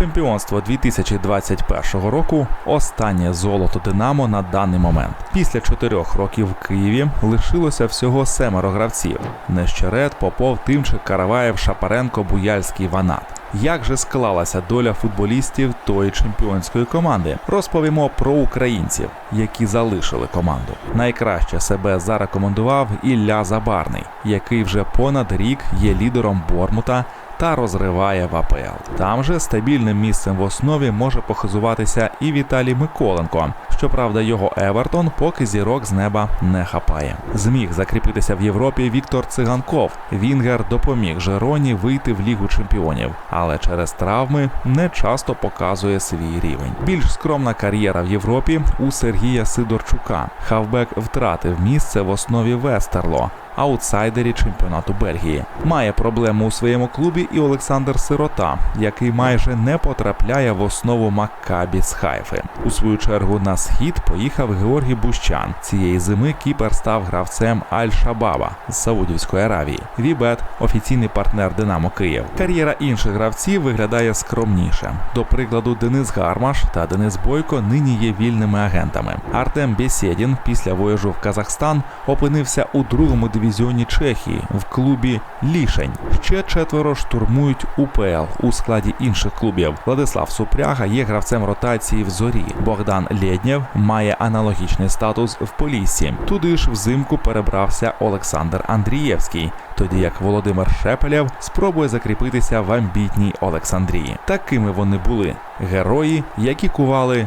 Чемпіонство 2021 року останнє золото Динамо на даний момент. Після чотирьох років в Києві лишилося всього семеро гравців: Нещерет, Попов, Тимчик, Караваєв, Шапаренко, Буяльський, Ванат. Як же склалася доля футболістів тої чемпіонської команди? Розповімо про українців, які залишили команду. Найкраще себе зарекомендував Ілля Забарний, який вже понад рік є лідером Бормута та розриває в АПЛ. Там же стабільним місцем в основі може похизуватися і Віталій Миколенко. Щоправда, його Евертон поки зірок з неба не хапає. Зміг закріпитися в Європі Віктор Циганков. Вінгер допоміг Жероні вийти в Лігу чемпіонів, але через травми не часто показує свій рівень. Більш скромна кар'єра в Європі у Сергія Сидорчука. Хавбек втратив місце в основі Вестерло аутсайдері чемпіонату Бельгії. Має проблему у своєму клубі і Олександр Сирота, який майже не потрапляє в основу Маккабі з Хайфи. У свою чергу на схід поїхав Георгій Бущан. Цієї зими кіпер став гравцем Аль-Шабаба з Саудівської Аравії. Вібет офіційний партнер Динамо Київ. Кар'єра інших гравців виглядає скромніше. До прикладу, Денис Гармаш та Денис Бойко нині є вільними агентами. Артем Бєсєдін після вояжу в Казахстан опинився у другому дивізіоні Чехії в клубі Лішень. Ще четверо штурмують УПЛ у складі інших клубів. Владислав Супряга є гравцем ротації в зорі. Богдан Лєднєв має аналогічний статус в Поліссі. Туди ж взимку перебрався Олександр Андрієвський, тоді як Володимир Шепелєв спробує закріпитися в амбітній Олександрії. Такими вони були герої, які кували